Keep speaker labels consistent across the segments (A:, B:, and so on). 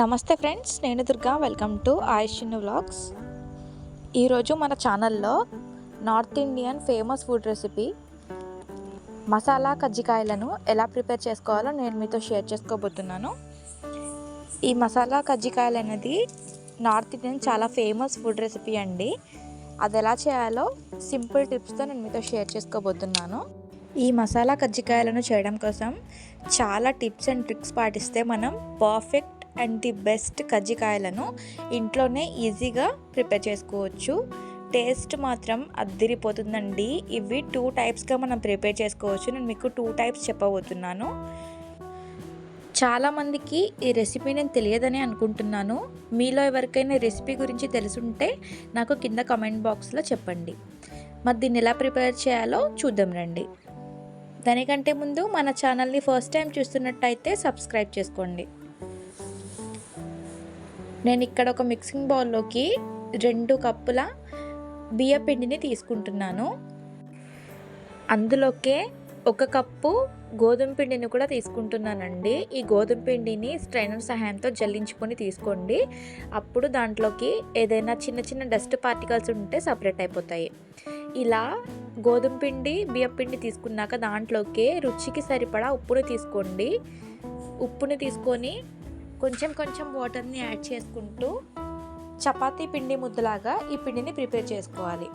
A: నమస్తే ఫ్రెండ్స్ నేను Durga. Welcome to Ayush vlogs. ఈరోజు మన ఛానల్లో north Indian famous food recipe masala కజ్జికాయలను ఎలా ప్రిపేర్ చేసుకోవాలో నేను మీతో షేర్ చేసుకోబోతున్నాను. ఈ మసాలా కజ్జికాయలు అనేది నార్త్ ఇండియన్ చాలా ఫేమస్ ఫుడ్ రెసిపీ అండి. అది ఎలా చేయాలో సింపుల్ టిప్స్తో నేను మీతో షేర్ చేసుకోబోతున్నాను. ఈ మసాలా కజ్జికాయలను చేయడం కోసం చాలా టిప్స్ అండ్ ట్రిక్స్ పాటిస్తే మనం పర్ఫెక్ట్ అండ్ ది బెస్ట్ కజ్జికాయలను ఇంట్లోనే ఈజీగా ప్రిపేర్ చేసుకోవచ్చు. టేస్ట్ మాత్రం అద్దిరిపోతుందండి. ఇవి టూ టైప్స్గా మనం ప్రిపేర్ చేసుకోవచ్చు. నేను మీకు టూ టైప్స్ చెప్పబోతున్నాను. చాలామందికి ఈ రెసిపీ నేను తెలియదని అనుకుంటున్నాను. మీలో ఎవరికైనా రెసిపీ గురించి తెలుసుంటే నాకు కింద కమెంట్ బాక్స్లో చెప్పండి. మరి దీన్ని ఎలా ప్రిపేర్ చేయాలో చూద్దాం రండి. దానికంటే ముందు మన ఛానల్ని ఫస్ట్ టైం చూస్తున్నట్టయితే సబ్స్క్రైబ్ చేసుకోండి. నేను ఇక్కడ ఒక మిక్సింగ్ బౌల్లోకి రెండు కప్పుల బియ్య పిండిని తీసుకుంటున్నాను. అందులోకే ఒక కప్పు గోధుమ పిండిని కూడా తీసుకుంటున్నానండి. ఈ గోధుమ పిండిని స్ట్రైనర్ సహాయంతో జల్లించుకొని తీసుకోండి. అప్పుడు దాంట్లోకి ఏదైనా చిన్న చిన్న డస్ట్ పార్టికల్స్ ఉంటే సపరేట్ అయిపోతాయి. ఇలా గోధుమ పిండి బియ్యం పిండి తీసుకున్నాక దాంట్లోకి రుచికి సరిపడా ఉప్పుని తీసుకోండి. ఉప్పుని తీసుకొని కొంచెం కొంచెం వాటర్ని యాడ్ చేసుకుంటూ చపాతీ పిండి ముద్దలాగా ఈ పిండిని ప్రిపేర్ చేసుకోవాలి.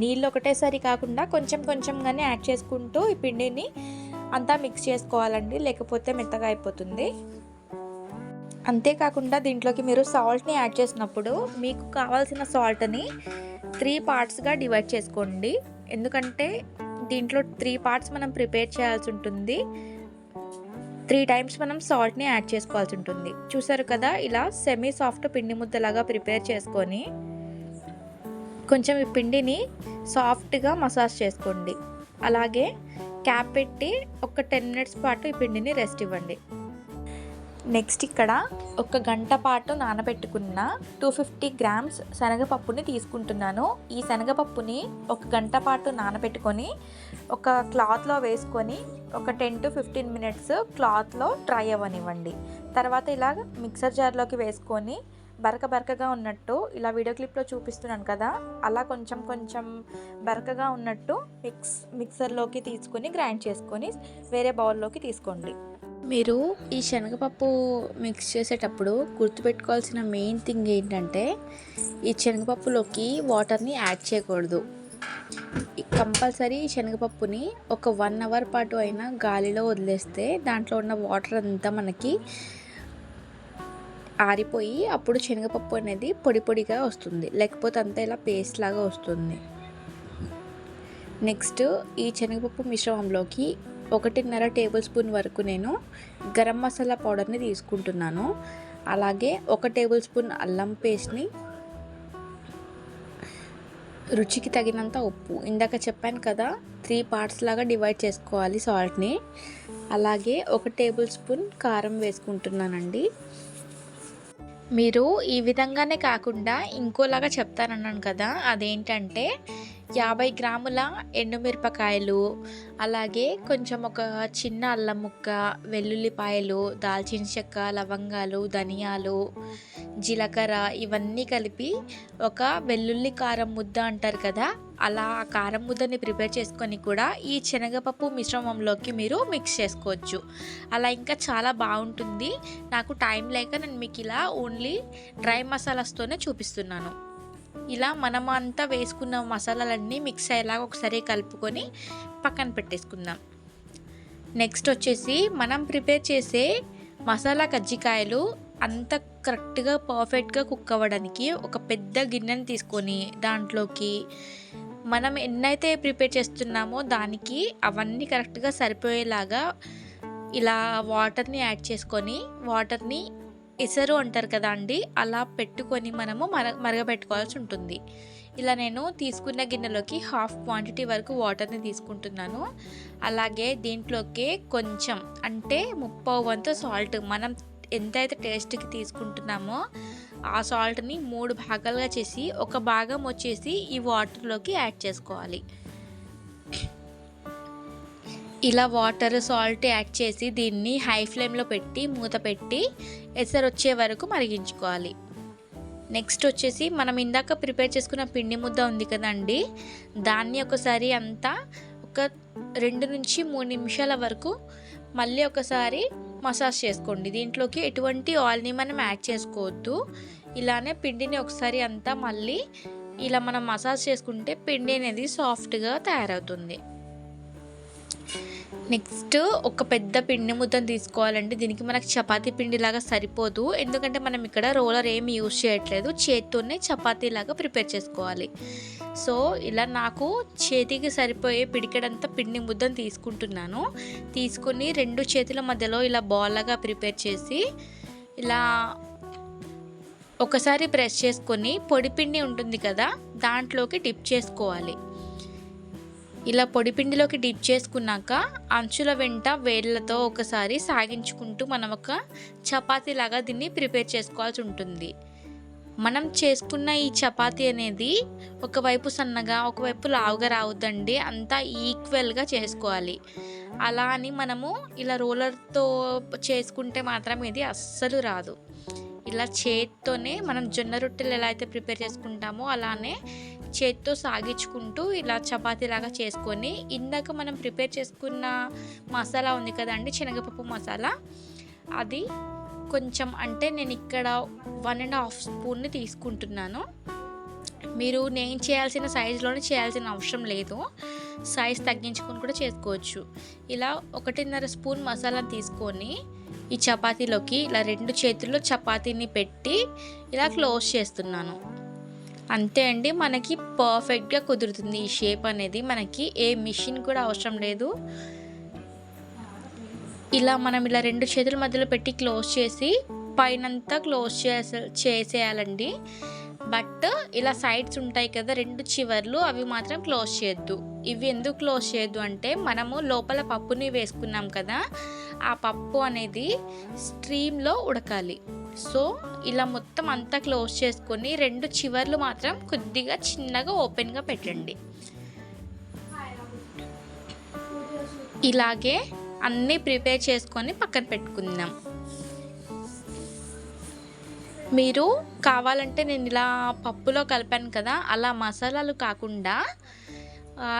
A: నీళ్ళు ఒకటేసారి కాకుండా కొంచెం కొంచెంగానే యాడ్ చేసుకుంటూ ఈ పిండిని అంతా మిక్స్ చేసుకోవాలండి లేకపోతే మెత్తగా అయిపోతుంది. అంతేకాకుండా దీంట్లోకి మీరు సాల్ట్ని యాడ్ చేసినప్పుడు మీకు కావాల్సిన సాల్ట్ని త్రీ పార్ట్స్గా డివైడ్ చేసుకోండి. ఎందుకంటే దీంట్లో త్రీ పార్ట్స్ మనం ప్రిపేర్ చేయాల్సి ఉంటుంది. త్రీ టైమ్స్ మనం సాల్ట్ని యాడ్ చేసుకోవాల్సి ఉంటుంది. చూసారు కదా ఇలా సెమీ సాఫ్ట్ పిండి ముద్దలాగా ప్రిపేర్ చేసుకొని కొంచెం ఈ పిండిని సాఫ్ట్గా మసాజ్ చేసుకోండి. అలాగే క్యాప్ పెట్టి ఒక టెన్ మినిట్స్ పాటు ఈ పిండిని రెస్ట్ ఇవ్వండి. నెక్స్ట్ ఇక్కడ ఒక గంట పాటు నానబెట్టుకున్న టూ ఫిఫ్టీ గ్రామ్స్ శనగపప్పుని తీసుకుంటున్నాను. ఈ శనగపప్పుని ఒక గంట పాటు నానబెట్టుకొని ఒక క్లాత్లో వేసుకొని ఒక టెన్ టు ఫిఫ్టీన్ మినిట్స్ క్లాత్లో డ్రై అవ్వనివ్వండి. తర్వాత ఇలా మిక్సర్ జార్లోకి వేసుకొని బరక బరకగా ఉన్నట్టు ఇలా వీడియో క్లిప్లో చూపిస్తున్నాను కదా అలా కొంచెం కొంచెం బరకగా ఉన్నట్టు మిక్స్ మిక్సర్లోకి తీసుకొని గ్రైండ్ చేసుకొని వేరే బౌల్లోకి తీసుకోండి. మీరు ఈ శనగపప్పు మిక్స్ చేసేటప్పుడు గుర్తుపెట్టుకోవాల్సిన మెయిన్ థింగ్ ఏంటంటే ఈ శనగపప్పులోకి వాటర్ని యాడ్ చేయకూడదు. కంపల్సరీ శనగపప్పుని ఒక వన్ అవర్ పాటు అయినా గాలిలో వదిలేస్తే దాంట్లో ఉన్న వాటర్ అంతా మనకి ఆరిపోయి అప్పుడు శనగపప్పు అనేది పొడి పొడిగా వస్తుంది. లేకపోతే అంతా ఇలా పేస్ట్ లాగా వస్తుంది. నెక్స్ట్ ఈ శనగపప్పు మిశ్రమంలోకి ఒకటిన్నర టేబుల్ స్పూన్ వరకు నేను గరం మసాలా పౌడర్ని తీసుకుంటున్నాను. అలాగే ఒక టేబుల్ స్పూన్ అల్లం పేస్ట్ని రుచికి తగినంత ఉప్పు. ఇందాక చెప్పాను కదా త్రీ పార్ట్స్ లాగా డివైడ్ చేసుకోవాలి సాల్ట్ని. అలాగే ఒక టేబుల్ స్పూన్ కారం వేసుకుంటున్నానండి. మీరు ఈ విధంగానే కాకుండా ఇంకోలాగా చెప్తానన్నాను కదా అదేంటంటే యాభై గ్రాముల ఎండుమిరపకాయలు అలాగే కొంచెం ఒక చిన్న అల్లం ముక్క వెల్లుల్లిపాయలు దాల్చిన చెక్క లవంగాలు ధనియాలు జీలకర్ర ఇవన్నీ కలిపి ఒక వెల్లుల్లి కారం ముద్ద అంటారు కదా అలా ఆ కారం ముద్దని ప్రిపేర్ చేసుకొని కూడా ఈ శనగపప్పు మిశ్రమంలోకి మీరు మిక్స్ చేసుకోవచ్చు. అలా ఇంకా చాలా బాగుంటుంది. నాకు టైం లేక నేను మీకు ఇలా ఓన్లీ డ్రై మసాలాస్తోనే చూపిస్తున్నాను. ఇలా మనం అంతా వేసుకున్న మసాలాలన్నీ మిక్స్ అయ్యేలాగా ఒకసారి కలుపుకొని పక్కన పెట్టేసుకుందాం. నెక్స్ట్ వచ్చేసి మనం ప్రిపేర్ చేసే మసాలా కజ్జికాయలు అంత కరెక్ట్గా పర్ఫెక్ట్గా కుక్ అవ్వడానికి ఒక పెద్ద గిన్నెని తీసుకొని దాంట్లోకి మనం ఎన్నైతే ప్రిపేర్ చేస్తున్నామో దానికి అవన్నీ కరెక్ట్గా సరిపోయేలాగా ఇలా వాటర్ని యాడ్ చేసుకొని వాటర్ని ఎసరు అంటారు కదా అండి అలా పెట్టుకొని మనము మర మరగబెట్టుకోవాల్సి ఉంటుంది. ఇలా నేను తీసుకున్న గిన్నెలోకి హాఫ్ క్వాంటిటీ వరకు వాటర్ని తీసుకుంటున్నాను. అలాగే దీంట్లోకి కొంచెం అంటే ముప్పై వంతు సాల్ట్ మనం ఎంతైతే టేస్ట్కి తీసుకుంటున్నామో ఆ సాల్ట్ని మూడు భాగాలుగా చేసి ఒక భాగం వచ్చేసి ఈ వాటర్లోకి యాడ్ చేసుకోవాలి. ఇలా వాటర్ సాల్ట్ యాడ్ చేసి దీన్ని హై ఫ్లేమ్లో పెట్టి మూత పెట్టి ఎసరు వచ్చే వరకు మరిగించుకోవాలి. నెక్స్ట్ వచ్చేసి మనం ఇందాక ప్రిపేర్ చేసుకున్న పిండి ముద్ద ఉంది కదండి దాన్ని ఒకసారి అంతా ఒక రెండు నుంచి మూడు నిమిషాల వరకు మళ్ళీ ఒకసారి మసాజ్ చేసుకోండి. దీంట్లోకి ఎటువంటి ఆయిల్ని మనం యాడ్ చేసుకోవద్దు. ఇలానే పిండిని ఒకసారి అంతా మళ్ళీ ఇలా మనం మసాజ్ చేసుకుంటే పిండి అనేది సాఫ్ట్గా తయారవుతుంది. నెక్స్ట్ ఒక పెద్ద పిండి ముద్దను తీసుకోవాలండి. దీనికి మనకు చపాతీ పిండిలాగా సరిపోదు. ఎందుకంటే మనం ఇక్కడ రోలర్ ఏమి యూజ్ చేయట్లేదు. చేత్తోనే చపాతీలాగా ప్రిపేర్ చేసుకోవాలి. సో ఇలా నాకు చేతికి సరిపోయే పిడికెడంతా పిండి ముద్దను తీసుకుంటున్నాను. తీసుకొని రెండు చేతుల మధ్యలో ఇలా బాల్లాగా ప్రిపేర్ చేసి ఇలా ఒకసారి ప్రెస్ చేసుకొని పొడి పిండి ఉంటుంది కదా దాంట్లోకి డిప్ చేసుకోవాలి. ఇలా పొడిపిండిలోకి డిప్ చేసుకున్నాక అంచుల వెంట వేళ్ళతో ఒకసారి సాగించుకుంటూ మనం ఒక చపాతీ లాగా దీన్ని ప్రిపేర్ చేసుకోవాల్సి ఉంటుంది. మనం చేసుకున్న ఈ చపాతీ అనేది ఒకవైపు సన్నగా ఒకవైపు లావుగా రావద్దండి. అంతా ఈక్వల్గా చేసుకోవాలి. అలా అని మనము ఇలా రోలర్తో చేసుకుంటే మాత్రం ఇది అస్సలు రాదు. ఇలా చేత్తోనే మనం జొన్న రొట్టెలు ఎలా అయితే ప్రిపేర్ చేసుకుంటామో అలానే చేత్తో సాగించుకుంటూ ఇలా చపాతీలాగా చేసుకొని ఇందాక మనం ప్రిపేర్ చేసుకున్న మసాలా ఉంది కదండి శనగపప్పు మసాలా. అది కొంచెం అంటే నేను ఇక్కడ వన్ అండ్ హాఫ్ స్పూన్ని తీసుకుంటున్నాను. మీరు నేను చేయాల్సిన సైజులోనే చేయాల్సిన అవసరం లేదు. సైజ్ తగ్గించుకొని కూడా చేసుకోవచ్చు. ఇలా ఒకటిన్నర స్పూన్ మసాలా తీసుకొని ఈ చపాతీలోకి ఇలా రెండు చేతుల్లో చపాతీని పెట్టి ఇలా క్లోజ్ చేస్తున్నాను. అంతే అండి మనకి పర్ఫెక్ట్గా కుదురుతుంది ఈ షేప్ అనేది. మనకి ఏ మిషన్ కూడా అవసరం లేదు. ఇలా మనం ఇలా రెండు చేతుల మధ్యలో పెట్టి క్లోజ్ చేసి పైనంతా క్లోజ్ చేసే చేసేయాలండి. బట్ ఇలా సైడ్స్ ఉంటాయి కదా రెండు చివర్లు అవి మాత్రం క్లోజ్ చేయొద్దు. ఇవి ఎందుకు క్లోజ్ చేయొద్దు అంటే మనము లోపల పప్పుని వేసుకున్నాం కదా ఆ పప్పు అనేది స్ట్రీమ్లో ఉడకాలి. సో ఇలా మొత్తం అంతా క్లోజ్ చేసుకొని రెండు చివర్లు మాత్రం కొద్దిగా చిన్నగా ఓపెన్గా పెట్టండి. ఇలాగే అన్నీ ప్రిపేర్ చేసుకొని పక్కన పెట్టుకుందాం. మీరు కావాలంటే నేను ఇలా పప్పులో కలిపాను కదా అలా మసాలాలు కాకుండా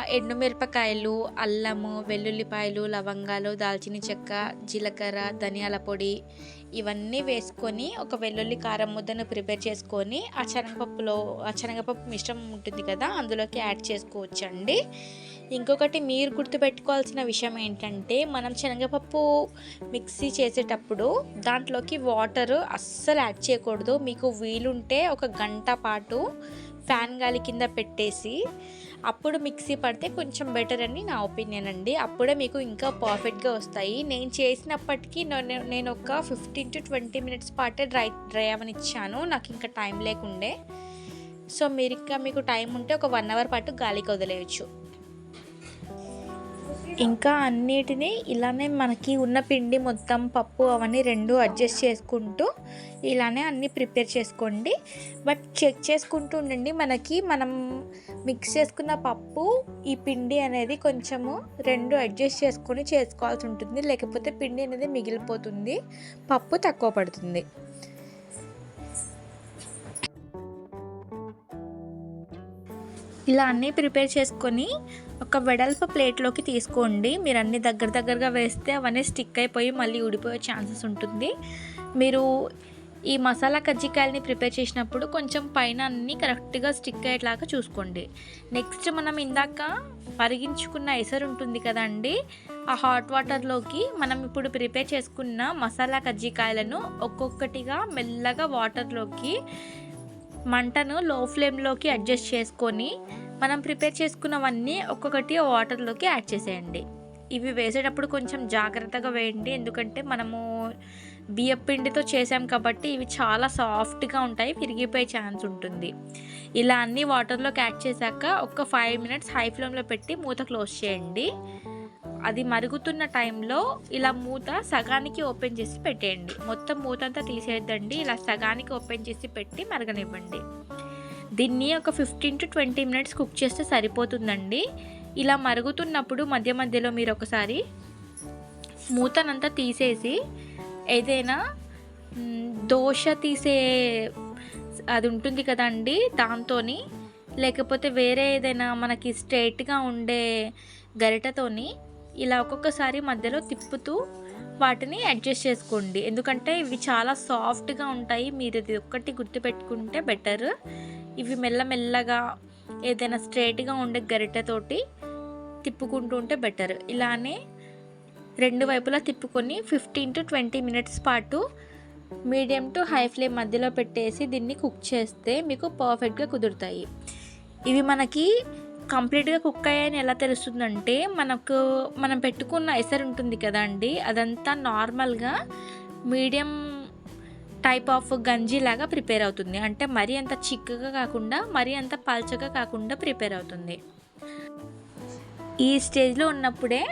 A: ఎండుమిరపకాయలు అల్లము వెల్లుల్లిపాయలు లవంగాలు దాల్చిన చెక్క జీలకర్ర ధనియాల పొడి ఇవన్నీ వేసుకొని ఒక వెల్లుల్లి కారం ముద్దను ప్రిపేర్ చేసుకొని ఆ శనగపప్పులో ఆ శనగపప్పు మిశ్రమం ఉంటుంది కదా అందులోకి యాడ్ చేసుకోవచ్చండి. ఇంకొకటి మీరు గుర్తుపెట్టుకోవాల్సిన విషయం ఏంటంటే మనం శనగపప్పు మిక్సీ చేసేటప్పుడు దాంట్లోకి వాటర్ అస్సలు యాడ్ చేయకూడదు. మీకు వీలుంటే ఒక గంట పాటు ఫ్యాన్ గాలి కింద పెట్టేసి అప్పుడు మిక్సీ పడితే కొంచెం బెటర్ అని నా ఒపీనియన్ అండి. అప్పుడే మీకు ఇంకా పర్ఫెక్ట్గా వస్తాయి. నేను చేసినప్పటికీ నేను ఒక ఫిఫ్టీన్ టు ట్వంటీ మినిట్స్ పాటే డ్రై డ్రై అవనిచ్చాను నాకు ఇంకా టైం లేకుండే. సో మీరు ఇంకా మీకు టైం ఉంటే ఒక వన్ అవర్ పాటు గాలికి వదిలేయచ్చు. ఇంకా అన్నిటినీ ఇలానే మనకి ఉన్న పిండి మొత్తం పప్పు అవన్నీ రెండు అడ్జస్ట్ చేసుకుంటూ ఇలానే అన్నీ ప్రిపేర్ చేసుకోండి. బట్ చెక్ చేసుకుంటూ ఉండండి మనకి మనం మిక్స్ చేసుకున్న పప్పు ఈ పిండి అనేది కొంచెము రెండు అడ్జస్ట్ చేసుకొని చేసుకోవాల్సి ఉంటుంది. లేకపోతే పిండి అనేది మిగిలిపోతుంది పప్పు తక్కువ పడుతుంది. ఇలా అన్నీ ప్రిపేర్ చేసుకొని ఒక వెడల్పు ప్లేట్లోకి తీసుకోండి. మీరు అన్ని దగ్గర దగ్గరగా వేస్తే అవన్నీ స్టిక్ అయిపోయి మళ్ళీ ఊడిపోయే ఛాన్సెస్ ఉంటుంది. మీరు ఈ మసాలా కజ్జికాయలని ప్రిపేర్ చేసినప్పుడు కొంచెం పైన అన్నీ కరెక్ట్గా స్టిక్ అయ్యేలాగా చూసుకోండి. నెక్స్ట్ మనం ఇందాక పరిగించుకున్న ఎసరు ఉంటుంది కదండి ఆ హాట్ వాటర్లోకి మనం ఇప్పుడు ప్రిపేర్ చేసుకున్న మసాలా కజ్జికాయలను ఒక్కొక్కటిగా మెల్లగా వాటర్లోకి మంటను లో ఫ్లేమ్లోకి అడ్జస్ట్ చేసుకొని మనం ప్రిపేర్ చేసుకున్నవన్నీ ఒక్కొక్కటి వాటర్లోకి యాడ్ చేసేయండి. ఇవి వేసేటప్పుడు కొంచెం జాగ్రత్తగా వేయండి. ఎందుకంటే మనము బియ్యం పిండితో చేసాం కాబట్టి ఇవి చాలా సాఫ్ట్గా ఉంటాయి విరిగిపోయే ఛాన్స్ ఉంటుంది. ఇలా అన్ని వాటర్లోకి యాడ్ చేశాక ఒక ఫైవ్ మినిట్స్ హై ఫ్లేమ్లో పెట్టి మూత క్లోజ్ చేయండి. అది మరుగుతున్న టైంలో ఇలా మూత సగానికి ఓపెన్ చేసి పెట్టేయండి. మొత్తం మూత అంతా తీసేద్దండి ఇలా సగానికి ఓపెన్ చేసి పెట్టి మరగనివ్వండి. దీన్ని ఒక fifteen to twenty minutes cook చేస్తే సరిపోతుందండి. ఇలా మరుగుతున్నప్పుడు మధ్య మధ్యలో మీరు ఒకసారి మూతనంతా తీసేసి ఏదైనా దోశ తీసే అది ఉంటుంది కదండి దాంతో లేకపోతే వేరే ఏదైనా మనకి స్ట్రైట్గా ఉండే గరిటతోని ఇలా ఒక్కొక్కసారి మధ్యలో తిప్పుతూ వాటిని అడ్జస్ట్ చేసుకోండి. ఎందుకంటే ఇవి చాలా సాఫ్ట్గా ఉంటాయి. మీరు ఇది ఒక్కటి గుర్తుపెట్టుకుంటే బెటర్. ఇవి మెల్లమెల్లగా ఏదైనా స్ట్రైట్గా ఉండే గరిటెతోటి తిప్పుకుంటూ ఉంటే బెటర్. ఇలానే రెండు వైపులా తిప్పుకొని ఫిఫ్టీన్ టు ట్వంటీ మినిట్స్ పాటు మీడియం టు హై ఫ్లేమ్ మధ్యలో పెట్టేసి దీన్ని కుక్ చేస్తే మీకు పర్ఫెక్ట్గా కుదురుతాయి. ఇవి మనకి కంప్లీట్గా కుక్ అయ్యాయని ఎలా తెలుస్తుందంటే మనకు మనం పెట్టుకున్న ఎసరు ఉంటుంది కదండి అదంతా నార్మల్గా మీడియం టైప్ ఆఫ్ గంజీ లాగా ప్రిపేర్ అవుతుంది. అంటే మరీ అంత చిక్కగా కాకుండా మరీ అంత పల్చగా కాకుండా ప్రిపేర్ అవుతుంది. ఈ స్టేజ్లో ఉన్నప్పుడే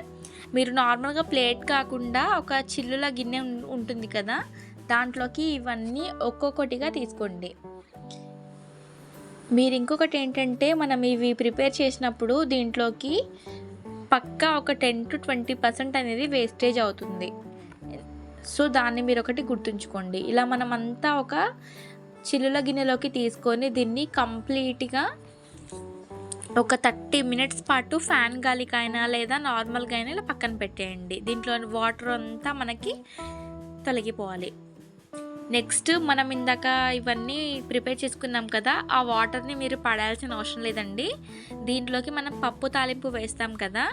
A: మీరు నార్మల్గా ప్లేట్ కాకుండా ఒక చిల్లుల గిన్నె ఉంటుంది కదా? దాంట్లోకి ఇవన్నీ ఒక్కొక్కటిగా తీసుకోండి. మీరు ఇంకొకటి ఏంటంటే మనం ఇవి ప్రిపేర్ చేసినప్పుడు దీంట్లోకి పక్కా ఒక టెన్ టు ట్వంటీ పర్సెంట్ అనేది వేస్టేజ్ అవుతుంది. సో దాన్ని మీరు ఒకటి గుర్తుంచుకోండి. ఇలా మనం అంతా ఒక చిల్లుల గిన్నెలోకి తీసుకొని దీన్ని కంప్లీట్గా ఒక థర్టీ మినిట్స్ పాటు ఫ్యాన్ గాలికైనా లేదా నార్మల్గా అయినా ఇలా పక్కన పెట్టేయండి. దీంట్లో వాటర్ అంతా మనకి తొలగిపోవాలి. నెక్స్ట్ మనం ఇందాక ఇవన్నీ ప్రిపేర్ చేసుకున్నాం కదా ఆ వాటర్ని మీరు పడాల్సిన అవసరం లేదండి. దీంట్లోకి మనం పప్పు తాలింపు వేస్తాం కదా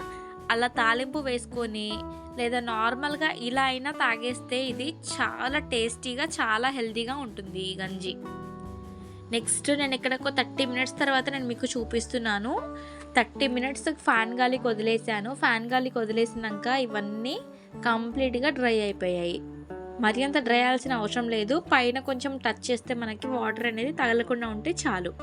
A: అలా తాలింపు వేసుకొని లేదా నార్మల్గా ఇలా అయినా తాగేస్తే ఇది చాలా టేస్టీగా చాలా హెల్తీగా ఉంటుంది ఈ గంజి. నెక్స్ట్ నేను ఇక్కడ ఒక థర్టీ మినిట్స్ తర్వాత నేను మీకు చూపిస్తున్నాను. థర్టీ మినిట్స్ ఫ్యాన్ గాలికి వదిలేసాను. ఫ్యాన్ గాలికి వదిలేసినాక ఇవన్నీ కంప్లీట్గా డ్రై అయిపోయాయి. మరి అంత డ్రై అవ్వాల్సిన అవసరం లేదు. పైన కొంచెం టచ్ చేస్తే మనకి వాటర్ అనేది తగలకుండా ఉంటే చాలు.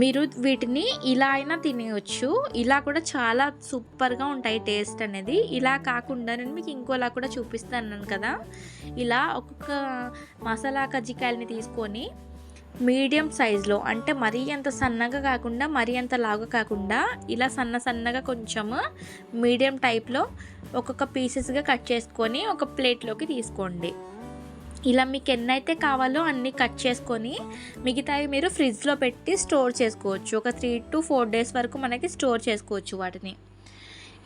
A: మీరు వీటిని ఇలా అయినా తినేయచ్చు. ఇలా కూడా చాలా సూపర్గా ఉంటాయి టేస్ట్ అనేది. ఇలా కాకుండా నేను మీకు ఇంకోలా కూడా చూపిస్తాను కదా. ఇలా ఒక్కొక్క మసాలా కజ్జికాయలని తీసుకొని మీడియం సైజులో అంటే మరీ అంత సన్నగా కాకుండా మరీ అంత లాగా కాకుండా ఇలా సన్న సన్నగా కొంచెము మీడియం టైప్లో ఒక్కొక్క పీసెస్గా కట్ చేసుకొని ఒక ప్లేట్లోకి తీసుకోండి. ఇలా మీకు ఎన్నైతే కావాలో అన్నీ కట్ చేసుకొని మిగతావి మీరు ఫ్రిడ్జ్లో పెట్టి స్టోర్ చేసుకోవచ్చు. ఒక త్రీ టు ఫోర్ డేస్ వరకు మనకి స్టోర్ చేసుకోవచ్చు వాటిని.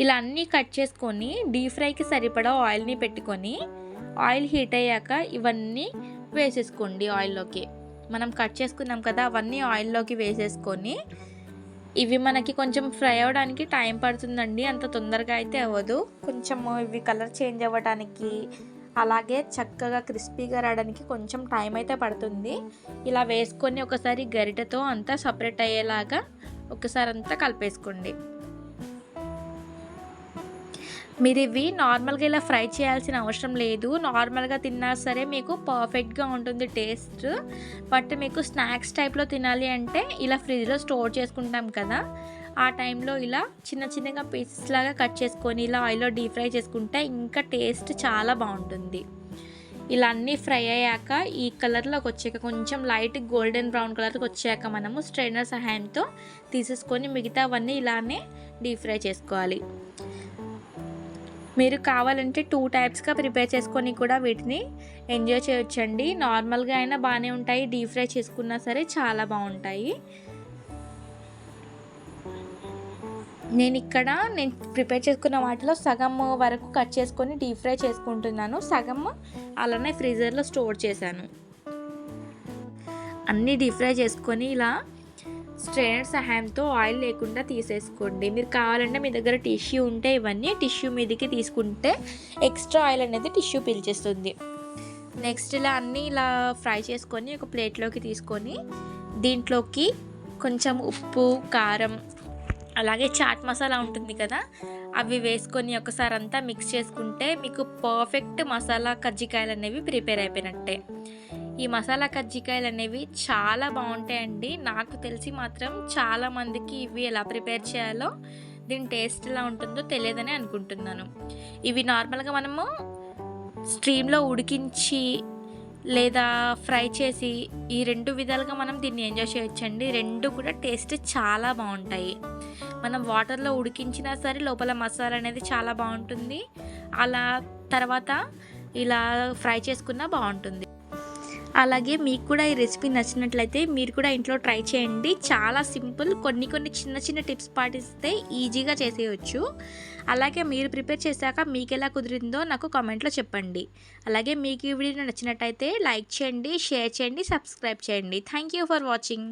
A: ఇలా అన్నీ కట్ చేసుకొని డీప్ ఫ్రైకి సరిపడా ఆయిల్ని పెట్టుకొని ఆయిల్ హీట్ అయ్యాక ఇవన్నీ వేసేసుకోండి ఆయిల్లోకి. మనం కట్ చేసుకున్నాం కదా అవన్నీ ఆయిల్లోకి వేసేసుకొని ఇవి మనకి కొంచెం ఫ్రై అవ్వడానికి టైం పడుతుందండి అంత తొందరగా అయితే అవ్వదు. కొంచెం ఇవి కలర్ చేంజ్ అవ్వడానికి అలాగే చక్కగా క్రిస్పీగా రావడానికి కొంచెం టైం అయితే పడుతుంది. ఇలా వేసుకొని ఒకసారి గరిటెతో అంతా సపరేట్ అయ్యేలాగా ఒకసారి అంతా కలిపేసుకోండి. మీరు ఇవి నార్మల్గా ఇలా ఫ్రై చేయాల్సిన అవసరం లేదు. నార్మల్గా తిన్నా సరే మీకు పర్ఫెక్ట్గా ఉంటుంది టేస్ట్ బట్ మీకు స్నాక్స్ టైప్లో తినాలి అంటే ఇలా ఫ్రిడ్జ్లో స్టోర్ చేసుకుంటాం కదా ఆ టైంలో ఇలా చిన్న చిన్నగా పీసెస్ లాగా కట్ చేసుకొని ఇలా ఆయిల్లో డీప్ ఫ్రై చేసుకుంటే ఇంకా టేస్ట్ చాలా బాగుంటుంది. ఇలా అన్నీ ఫ్రై అయ్యాక ఈ కలర్లోకి వచ్చాక కొంచెం లైట్ గోల్డెన్ బ్రౌన్ కలర్కి వచ్చాక మనము స్ట్రైనర్ సహాయంతో తీసేసుకొని మిగతావన్నీ ఇలానే డీప్ ఫ్రై చేసుకోవాలి. మీరు కావాలంటే టూ టైప్స్గా ప్రిపేర్ చేసుకొని కూడా వీటిని ఎంజాయ్ చేయొచ్చండి. నార్మల్గా అయినా బాగానే ఉంటాయి. డీప్ ఫ్రై చేసుకున్నా సరే చాలా బాగుంటాయి. నేను ఇక్కడ నేను ప్రిపేర్ చేసుకున్న వాటిలో సగం వరకు కట్ చేసుకొని డీప్ ఫ్రై చేసుకుంటున్నాను. సగం అలానే ఫ్రీజర్లో స్టోర్ చేశాను. అన్నీ డీప్ ఫ్రై చేసుకొని ఇలా స్ట్రైనర్ సహాయంతో ఆయిల్ లేకుండా తీసేసుకోండి. మీరు కావాలంటే మీ దగ్గర టిష్యూ ఉంటే ఇవన్నీ టిష్యూ మీదకి తీసుకుంటే ఎక్స్ట్రా ఆయిల్ అనేది టిష్యూ పీల్చేస్తుంది. నెక్స్ట్ ఇలా అన్నీ ఇలా ఫ్రై చేసుకొని ఒక ప్లేట్లోకి తీసుకొని దీంట్లోకి కొంచెం ఉప్పు కారం అలాగే చాట్ మసాలా ఉంటుంది కదా అవి వేసుకొని ఒకసారి అంతా మిక్స్ చేసుకుంటే మీకు పర్ఫెక్ట్ మసాలా కజ్జికాయలు అనేవి ప్రిపేర్ అయిపోయినట్టే. ఈ మసాలా కజ్జికాయలు అనేవి చాలా బాగుంటాయండి. నాకు తెలిసి మాత్రం చాలా మందికి ఇవి ఎలా ప్రిపేర్ చేయాలో దీని టేస్ట్ ఎలా ఉంటుందో తెలియదని అనుకుంటున్నాను. ఇవి నార్మల్గా మనము స్ట్రీమ్లో ఉడికించి లేదా ఫ్రై చేసి ఈ రెండు విధాలుగా మనం దీన్ని ఎంజాయ్ చేయొచ్చండి. రెండు కూడా టేస్ట్ చాలా బాగుంటాయి. మనం వాటర్లో ఉడికించినా సరే లోపల మసాలా అనేది చాలా బాగుంటుంది. అలా తర్వాత ఇలా ఫ్రై చేసుకున్నా బాగుంటుంది. అలాగే మీకు కూడా ఈ రెసిపీ నచ్చినట్లయితే మీరు కూడా ఇంట్లో ట్రై చేయండి. చాలా సింపుల్ కొన్ని కొన్ని చిన్న చిన్న టిప్స్ పాటిస్తే ఈజీగా చేసేయచ్చు. అలాగే మీరు ప్రిపేర్ చేశాక మీకు ఎలా కుదిరిందో నాకు కామెంట్లో చెప్పండి. అలాగే మీకు ఈ వీడియో నచ్చినట్టయితే లైక్ చేయండి షేర్ చేయండి సబ్స్క్రైబ్ చేయండి. Thank you for watching